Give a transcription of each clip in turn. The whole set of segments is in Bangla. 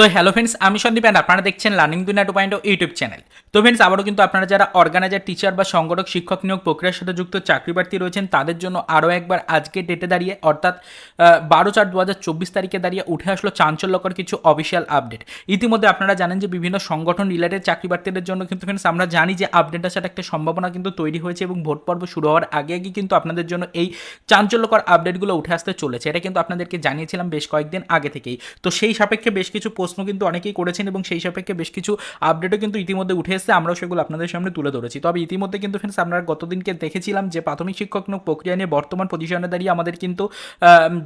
তো হ্যালো ফ্রেন্ডস আমি সন্দীপ অ্যান্ড আপনারা দেখছেন learning Duniya two point YouTube channel তো ফ্রেন্ডস আবারও কিন্তু আপনারা যারা অর্গানাইজার টিচার বা সংগঠক, শিক্ষক নিয়োগ প্রক্রিয়ার সাথে যুক্ত, চাকরি প্রার্থী রয়েছেন, তাদের জন্য আরও একবার আজকে ডেটে দাঁড়িয়ে, অর্থাৎ বারো চার দু হাজার চব্বিশ তারিখে দাঁড়িয়ে উঠে আসলো চাঞ্চল্যকর কিছু অফিসিয়াল আপডেট ইতিমধ্যে আপনারা জানেন যে বিভিন্ন সংগঠন রিলেটেড চাকরি প্রার্থীদের জন্য কিন্তু ফ্রেন্ডস আমরা জানি যে আপডেট আসার একটা সম্ভাবনা কিন্তু তৈরি হয়েছে এবং ভোট পর্ব শুরু হওয়ার আগে আগে কিন্তু আপনাদের জন্য এই চাঞ্চল্যকর আপডেটগুলো উঠে আসতে চলেছে। এটা কিন্তু আপনাদেরকে জানিয়েছিলাম বেশ কয়েকদিন আগে থেকেই। তো সেই সাপেক্ষে বেশ কিছু প্রশ্ন কিন্তু অনেকেই করেছেন এবং সেই সাপেক্ষে বেশ কিছু আপডেটও কিন্তু ইতিমধ্যে উঠে এসেছে। আমরাও সেগুলো আপনাদের সামনে তুলে ধরেছি। তবে ইতিমধ্যে কিন্তু ফ্রেন্ডস আমরা গতদিনকে দেখেছিলাম যে প্রাথমিক শিক্ষক নিয়োগ প্রক্রিয়া নিয়ে বর্তমান পজিশনে দাঁড়িয়ে আমাদের কিন্তু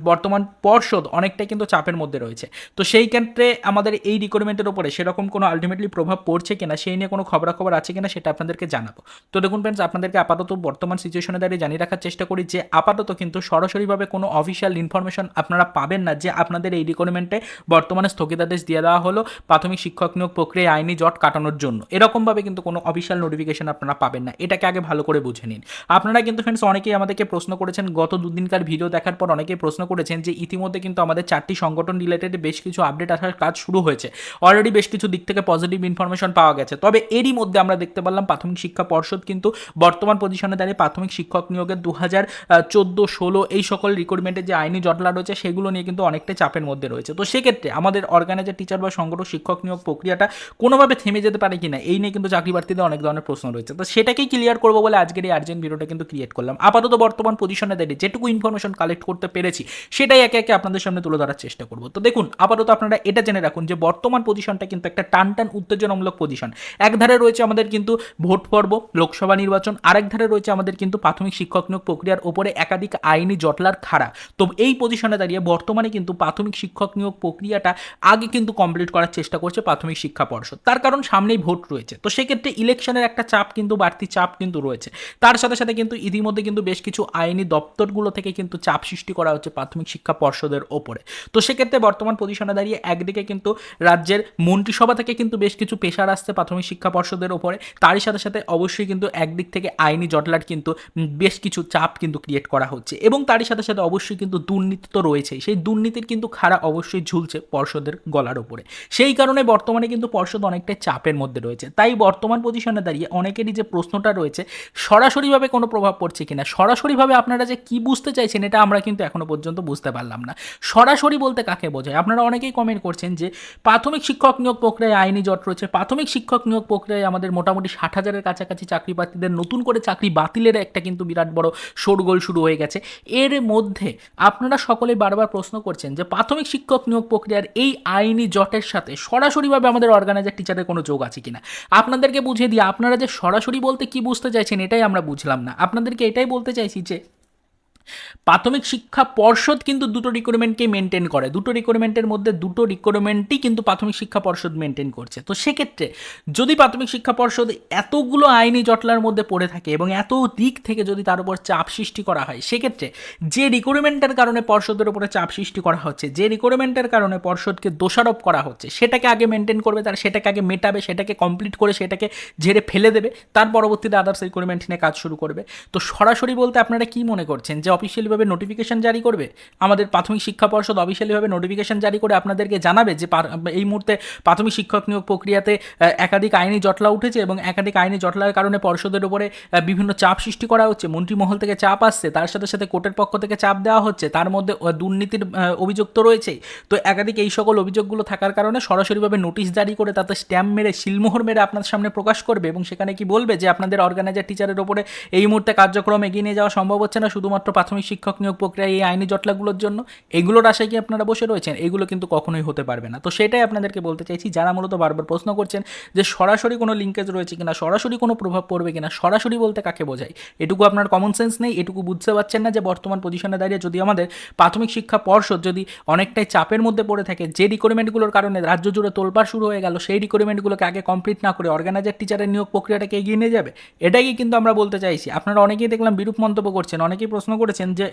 বর্তমান পর্ষদ অনেকটাই কিন্তু চাপের মধ্যে রয়েছে। তো সেই ক্ষেত্রে আমাদের এই রিকোয়ারমেন্টের উপরে সেরকম কোনো আলটিমেটলি প্রভাব পড়ছে কিনা, সেই নিয়ে কোনো খবরাখবর আছে কিনা সেটা আপনাদেরকে জানাব। তো দেখুন ফ্রেন্ডস আপনাদেরকে আপাতত বর্তমান সিচুয়েশনে দাঁড়িয়ে জানিয়ে রাখার চেষ্টা করি যে আপাতত কিন্তু সরাসরিভাবে কোনো অফিসিয়াল ইনফরমেশন আপনারা পাবেন না যে আপনাদের এই রিকোয়ারমেন্টে বর্তমানে স্থগিতাদেশ দিয়ে দেওয়া হলো প্রাথমিক শিক্ষক নিয়োগ প্রক্রিয়ায় আইনি জট কাটানোর জন্য। এরকমভাবে কিন্তু কোনো অফিসিয়াল নোটিফিকেশন আপনারা পাবেন না। এটাকে আগে ভালো করে বুঝে নিন। আপনারা কিন্তু ফ্রেন্ডস অনেকেই আমাদেরকে প্রশ্ন করেছেন, গত দুদিনকার ভিডিও দেখার পর অনেকেই প্রশ্ন করেছেন যে ইতিমধ্যে কিন্তু আমাদের চারটি সংগঠন রিলেটেড বেশ কিছু আপডেট আসার কাজ শুরু হয়েছে। অলরেডি বেশ কিছু দিক থেকে পজিটিভ ইনফরমেশন পাওয়া গেছে। তবে এরই মধ্যে আমরা দেখতে পারলাম প্রাথমিক শিক্ষা পর্ষদ কিন্তু বর্তমান পজিশনে দাঁড়িয়ে প্রাথমিক শিক্ষক নিয়োগের দু হাজার চোদ্দ, ষোলো এই সকল রিক্রুটমেন্টের যে আইনি জটলা রয়েছে, সেগুলো নিয়ে কিন্তু অনেকটাই চাপের মধ্যে রয়েছে। তো সেক্ষেত্রে আমাদের অর্গানাইজার টিচার বা সংগঠক, শিক্ষক নিয়োগ প্রক্রিয়াটা কোনোভাবে থেমে যেতে পারে কিনা, এই নিয়ে কিন্তু চাকরি প্রার্থীদের অনেক ধরনের প্রশ্ন রয়েছে। তো সেটাকেই ক্লিয়ার করব বলে আজকের এই আর্জেন্ট ভিডিওটা কিন্তু ক্রিয়েট করলাম। আপাতত বর্তমান পজিশনে দাঁড়িয়ে যেটুকু ইনফরমেশন কালেক্ট করতে পেরেছি, সেটাই একে একে আপনাদের সামনে তুলে ধরার চেষ্টা করব। তো দেখুন, আপাতত আপনারা এটা জেনে রাখুন যে বর্তমান পজিশনটা কিন্তু একটা টান টান উত্তেজনামূলক পজিশন একধারে রয়েছে আমাদের কিন্তু ভোট পর্ব, লোকসভা নির্বাচন, আরেক ধারে রয়েছে আমাদের কিন্তু প্রাথমিক শিক্ষক নিয়োগ প্রক্রিয়ার ওপরে একাধিক আইনি জটলার খাড়া। তো এই পজিশনে দাঁড়িয়ে বর্তমানে কিন্তু প্রাথমিক শিক্ষক নিয়োগ প্রক্রিয়াটা আগে কিন্তু কমপ্লিট করার চেষ্টা করছে প্রাথমিক শিক্ষা পর্ষদ। তার কারণ সামনেই ভোট রয়েছে। তো সেক্ষেত্রে ইলেকশনের একটা চাপ কিন্তু, বাড়তি চাপ কিন্তু রয়েছে। তার সাথে সাথে কিন্তু ইতিমধ্যে কিন্তু বেশ কিছু আইনি দপ্তরগুলো থেকে কিন্তু চাপ সৃষ্টি করা হচ্ছে প্রাথমিক শিক্ষা পর্ষদের ওপরে। তো সেক্ষেত্রে বর্তমান পজিশনে দাঁড়িয়ে একদিকে কিন্তু রাজ্যের মন্ত্রিসভা থেকে কিন্তু বেশ কিছু পেশার আসছে প্রাথমিক শিক্ষা পর্ষদের ওপরে। তারই সাথে সাথে অবশ্যই কিন্তু একদিক থেকে আইনি জটলার কিন্তু বেশ কিছু চাপ কিন্তু ক্রিয়েট করা হচ্ছে। এবং তারই সাথে সাথে অবশ্যই কিন্তু দুর্নীতি তো রয়েছেই। সেই দুর্নীতির কিন্তু খাড়া অবশ্যই ঝুলছে পর্ষদের গলার ওপরে সেই কারণে বর্তমানে কিন্তু পর্ষদ অনেকটাই চাপের মধ্যে রয়েছে। তাই বর্তমান পজিশনে দাঁড়িয়ে অনেকেরই যে প্রশ্নটা রয়েছে, সরাসরিভাবে কোনো প্রভাব পড়ছে কিনা, সরাসরিভাবে আপনারা যে কি বুঝতে চাইছেন এটা আমরা কিন্তু এখনও পর্যন্ত বুঝতে পারলাম না। সরাসরি বলতে কাকে বোঝায়? আপনারা অনেকেই কমেন্ট করছেন যে, প্রাথমিক শিক্ষক নিয়োগ প্রক্রিয়ায় আইনি জট রয়েছে। প্রাথমিক শিক্ষক নিয়োগ প্রক্রিয়ায় আমাদের মোটামুটি ষাট হাজারের কাছাকাছি চাকরি প্রার্থীদের নতুন করে চাকরি বাতিলের একটা কিন্তু বিরাট বড় শোরগোল শুরু হয়ে গেছে। এর মধ্যে আপনারা সকলেই বারবার প্রশ্ন করছেন যে, প্রাথমিক শিক্ষক নিয়োগ প্রক্রিয়ার এই আইনি জটের সাথে সরাসরিভাবে আমাদের অর্গানাইজার টিচারের কোনো যোগ আছে কিনা? আপনাদেরকে বুঝিয়ে দিই, আপনারা যে সরাসরি বলতে কি বুঝতে চাইছেন, এটাই আমরা বুঝলাম না। আপনাদেরকে এটাই বলতে চাইছি যে প্রাথমিক শিক্ষা পর্ষদ কিন্তু দুটো রিক্রুটমেন্টকেই মেনটেন করে। দুটো রিক্রুটমেন্টের মধ্যে দুটো রিক্রুটমেন্টই কিন্তু প্রাথমিক শিক্ষা পর্ষদ মেনটেন করছে। তো সেক্ষেত্রে যদি প্রাথমিক শিক্ষা পর্ষদ এতগুলো আইনি জটলার মধ্যে পড়ে থাকে এবং এত দিক থেকে যদি তার উপর চাপ সৃষ্টি করা হয়, সেক্ষেত্রে যে রিক্রুটমেন্টের কারণে পর্ষদের উপরে চাপ সৃষ্টি করা হচ্ছে, যে রিক্রুটমেন্টের কারণে পর্ষদকে দোষারোপ করা হচ্ছে, সেটাকে আগে মেনটেন করবে, তার সেটাকে আগে মেটাবে, সেটাকে কমপ্লিট করে সেটাকে ঝেড়ে ফেলে দেবে, তার পরবর্তীতে আদার্স রিক্রুটমেন্ট নিয়ে কাজ শুরু করবে। তো সরাসরি বলতে আপনারা কি মনে করছেন যে অফিসিয়ালিভাবে নোটিফিকেশন জারি করবে? আমাদের প্রাথমিক শিক্ষা পর্ষদ অফিসিয়ালিভাবে নোটিফিকেশন জারি করে আপনাদেরকে জানাবে যে এই মুহূর্তে প্রাথমিক শিক্ষক নিয়োগ প্রক্রিয়াতে একাধিক আইনি জটলা উঠেছে এবং একাধিক আইনি জটলার কারণে পর্ষদের উপরে বিভিন্ন চাপ সৃষ্টি করা হচ্ছে। মন্ত্রিমহল থেকে চাপ আসছে, তার সাথে সাথে কোর্টের পক্ষ থেকে চাপ দেওয়া হচ্ছে। তার মধ্যে দুর্নীতির অভিযোগ তো রয়েছেই তো একাধিক এই সকল অভিযোগগুলো থাকার কারণে সরাসরিভাবে নোটিশ জারি করে তাতে স্ট্যাম্প মেরে, সিলমোহর মেরে আপনার সামনে প্রকাশ করবে এবং সেখানে কি বলবে যে আপনাদের অর্গানাইজার টিচারের ওপরে এই মুহূর্তে কার্যক্রম এগিয়ে নিয়ে যাওয়া সম্ভব হচ্ছে না, শুধুমাত্র প্রাথমিক শিক্ষক নিয়োগ প্রক্রিয়া, এই আইনি জটলাগুলোর জন্য এগুলোর আশায় কি আপনারা বসে রয়েছেন? এগুলো কিন্তু কখনোই হতে পারবে না। তো সেটাই আপনাদেরকে বলতে চাইছি, যারা মূলত বারবার প্রশ্ন করছেন যে সরাসরি কোনো লিঙ্কেজ রয়েছে কিনা, সরাসরি কোনো প্রভাব পড়বে কিনা, সরাসরি বলতে কাকে বোঝায়? এটুকু আপনার কমন সেন্স নেই, এটুকু বুঝতে পারছেন না যে বর্তমান পজিশনে দাঁড়িয়ে যদি আমাদের প্রাথমিক শিক্ষা পর্ষদ যদি অনেকটাই চাপের মধ্যে পড়ে থাকে, যে রিকোয়ারমেন্টগুলোর কারণে রাজ্য জুড়ে তোলপাড় শুরু হয়ে গেল, সেই রিকোয়ারমেন্টগুলোকে আগে কমপ্লিট না করে অর্গানাইজার টিচারের নিয়োগ প্রক্রিয়াটাকে এগিয়ে নিয়ে যাবে? এটাই কিন্তু আমরা বলতে চাইছি। আপনারা অনেকেই দেখলাম বিরূপ মন্তব্য করছেন, অনেকেই প্রশ্ন করেছেন করেছেন যে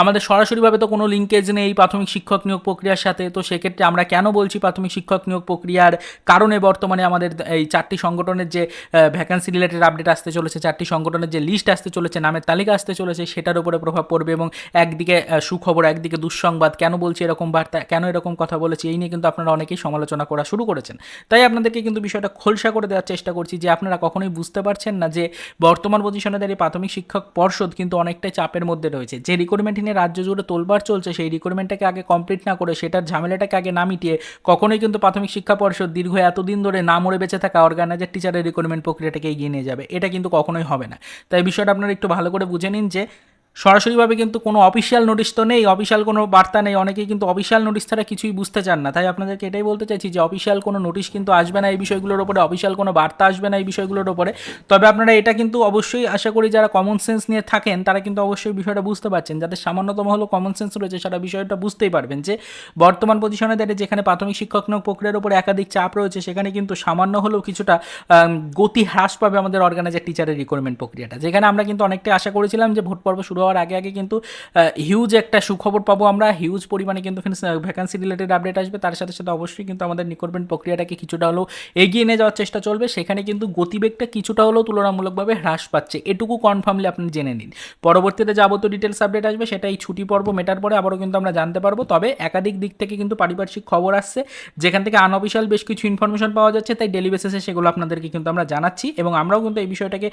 আমাদের সরাসরিভাবে তো কোনো লিঙ্কেজ নেই প্রাথমিক শিক্ষক নিয়োগ প্রক্রিয়ার সাথে। তো সেক্ষেত্রে আমরা কেন বলছি প্রাথমিক শিক্ষক নিয়োগ প্রক্রিয়ার কারণে বর্তমানে আমাদের এই চারটি সংগঠনের যে ভ্যাকান্সি রিলেটেড আপডেট আসতে চলেছে, চারটি সংগঠনের যে লিস্ট আসতে চলেছে, নামের তালিকা আসতে চলেছে, সেটার উপরে প্রভাব পড়বে এবং একদিকে সুখবর, একদিকে দুঃসংবাদ, কেন বলছি এরকম বার্তা, কেন এরকম কথা বলেছি, এই নিয়ে কিন্তু আপনারা অনেকেই সমালোচনা করা শুরু করেছেন। তাই আপনাদেরকে কিন্তু বিষয়টা খোলসা করে দেওয়ার চেষ্টা করছি যে, আপনারা কখনোই বুঝতে পারছেন না যে, বর্তমান পজিশনে দাঁড়িয়ে প্রাথমিক শিক্ষক পর্ষদ কিন্তু অনেকটাই চাপের মধ্যে যে রিক্রুটমেন্ট নিয়ে রাজ্য জুড়ে তোলবার চলছে, সেই রিক্রুটমেন্টটাকে আগে কমপ্লিট না করে, সেটার ঝামেলাটাকে আগে না মিটিয়ে কখনোই কিন্তু প্রাথমিক শিক্ষা পর্ষদ দীর্ঘ এতদিন ধরে না মরে বেঁচে থাকা অর্গানাইজার টিচারের রিক্রুটমেন্ট প্রক্রিয়াটাকে এগিয়ে নিয়ে যাবে। এটা কিন্তু কখনোই হবে না। তাই বিষয়টা আপনারা একটু ভালো করে বুঝে নিন যে সরাসরিভাবে কিন্তু কোনো অফিসিয়াল নোটিশ তো নেই অফিসিয়াল কোনো বার্তা নেই, অনেকেই কিন্তু অফিসিয়াল নোটিশ ছাড়া কিছুই বুঝতে চান না। তাই আপনাদেরকে এটাই বলতে চাইছি যে অফিসিয়াল কোনো নোটিশ কিন্তু আসবে না এই বিষয়গুলোর ওপরে অফিসিয়াল কোনো বার্তা আসবে না এই বিষয়গুলোর ওপরে। তবে আপনারা এটা কিন্তু অবশ্যই আশা করি যারা কমন সেন্স নিয়ে থাকেন, তারা কিন্তু অবশ্যই বিষয়টা বুঝতে পারছেন। যাদের সামান্যতম হলো কমন সেন্স রয়েছে সেটা বিষয়টা বুঝতেই পারবেন যে বর্তমান পজিশনে দাঁড়িয়ে যেখানে প্রাথমিক শিক্ষক নিয়োগ প্রক্রিয়ার উপরে একাধিক চাপ রয়েছে, সেখানে কিন্তু সামান্য হলেও কিছুটা গতি হ্রাস পাবে আমাদের অর্গানাইজার টিচারের রিক্রুটমেন্ট প্রক্রিয়াটা। যেখানে আমরা কিন্তু অনেকটাই আশা করেছিলাম যে ভোট পর্ব শুরু হওয়ার আগে আগে কিন্তু হিউজ একটা সুখবর পাবো আমরা। হিউজ পরিমাণে কিন্তু ভ্যাকান্সি রিলেটেড আপডেট আসবে। তার সাথে সাথে অবশ্যই কিন্তু আমাদের রিক্রুটমেন্ট প্রক্রিয়াটাকে কিছুটা হলেও এগিয়ে নিয়ে যাওয়ার চেষ্টা চলবে। সেখানে কিন্তু গতিবেগটা কিছুটা হলেও তুলনামূলকভাবে হ্রাস পাচ্ছে। এটুকু কনফার্মলি আপনি জেনে নিন। পরবর্তীতে যাবতীয় ডিটেলস আপডেট আসবে। সেটা এই ছুটি পর্ব মেটার পরে আবারও কিন্তু আমরা জানতে পারব। তবে একাধিক দিক থেকে কিন্তু পারিপার্শ্বিক খবর আসছে, যেখান থেকে আনঅফিসিয়াল বেশ কিছু ইনফরমেশন পাওয়া যাচ্ছে। তাই ডেলি বেসিসে সেগুলো আপনাদেরকে কিন্তু আমরা জানাচ্ছি। এবং আমরাও কিন্তু এই বিষয়টাকে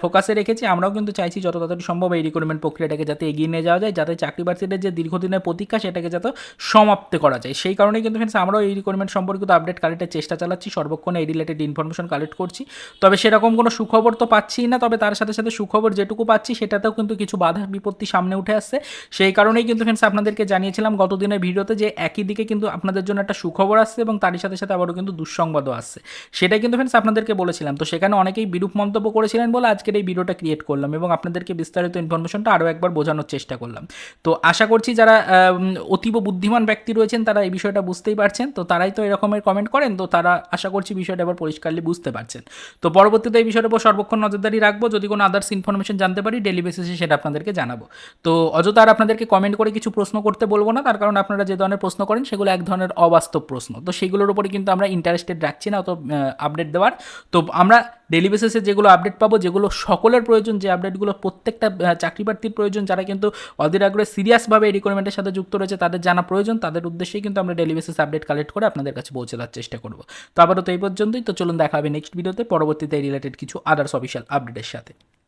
ফোকাসে রেখেছি। আমরাও কিন্তু চাইছি যত তাড়াতাড়ি সম্ভব এই রিক্রুটমেন্ট প্রক্রিয়াটাকে যাতে এগিয়ে নিয়ে যাওয়া যায়, যাতে চাকরি প্রার্থীদের যে দীর্ঘদিনের প্রতীক্ষা সেটাকে যাতে সমাপ্ত করা যায়। সেই কারণেই কিন্তু ফ্রেন্ডস আমরাও এই রিক্রুটমেন্ট সম্পর্কিত আপডেট কালেক্টের চেষ্টা চালাচ্ছি, সর্বক্ষণে এই রিলেটেড ইনফরমেশন কালেক্ট করছি। তবে সেরকম কোনো সুখবর তো পাচ্ছি না, তবে তার সাথে সাথে সুখবর যেটুকু পাচ্ছি, সেটাতেও কিন্তু কিছু বাধা বিপত্তি সামনে উঠে আসছে। সেই কারণেই কিন্তু ফ্রেন্ডস আপনাদেরকে জানিয়েছিলাম গত দিনের ভিডিওতে যে একই দিকে কিন্তু আপনাদের জন্য একটা সুখবর আসছে এবং তারই সাথে সাথে আবারও কিন্তু দুঃসংবাদও আসছে। সেটাই কিন্তু ফ্রেন্ডস আপনাদেরকে বলেছিলাম। তো সেখানে অনেকেই বিরূপ মন্তব্য করেছিলেন বলে আজকের এই ভিডিওটা ক্রিয়েট করলাম এবং আপনাদেরকে বিস্তারিত ইনফরমেশনটা আরও একবার বোঝানোর চেষ্টা করলাম। তো আশা করছি যারা অতীব বুদ্ধিমান ব্যক্তি রয়েছেন, তারা এই বিষয়টা বুঝতেই পারছেন। তো তারাই তো এরকমের কমেন্ট করেন, তো তারা আশা করছি বিষয়টা এবার পরিষ্কারলি বুঝতে পারছেন। তো পরবর্তীতে এই বিষয়টার উপর সর্বক্ষণ নজরদারি রাখব। যদি কোনো আদার্স ইনফরমেশন জানতে পারি ডেলি বেসিসে সেটা আপনাদেরকে জানাব। তো অযথা আর আপনাদেরকে কমেন্ট করে কিছু প্রশ্ন করতে বলব না, তার কারণ আপনারা যে ধরনের প্রশ্ন করেন, সেগুলো এক ধরনের অবাস্তব প্রশ্ন। তো সেগুলোর উপরে কিন্তু আমরা ইন্টারেস্টেড রাখছি না, অত আপডেট দেওয়ার। তো আমরা ডেলি বেসিসে যেগুলো আপডেট পাবো, যেগুলো সকলের প্রয়োজন, যে আপডেটগুলো প্রত্যেকটা চাকরি প্রার্থীর প্রয়োজন, যারা কিন্তু অধীর আগ্রহে সিরিয়াসভাবে এই রিকোয়ারমেন্টের সাথে যুক্ত রয়েছে, তাদের জানা প্রয়োজন, তাদের উদ্দেশ্যেই কিন্তু আমরা ডেলি বেসিস আপডেট কালেক্ট করে আপনাদের কাছে পৌঁছে দেওয়ার চেষ্টা করব। তো আবারও তো এই পর্যন্তই, তো চলুন দেখা হবে নেক্সট ভিডিওতে পরবর্তীতে রিলেটেড কিছু আদার্স অফিসিয়াল আপডেটের সাথে।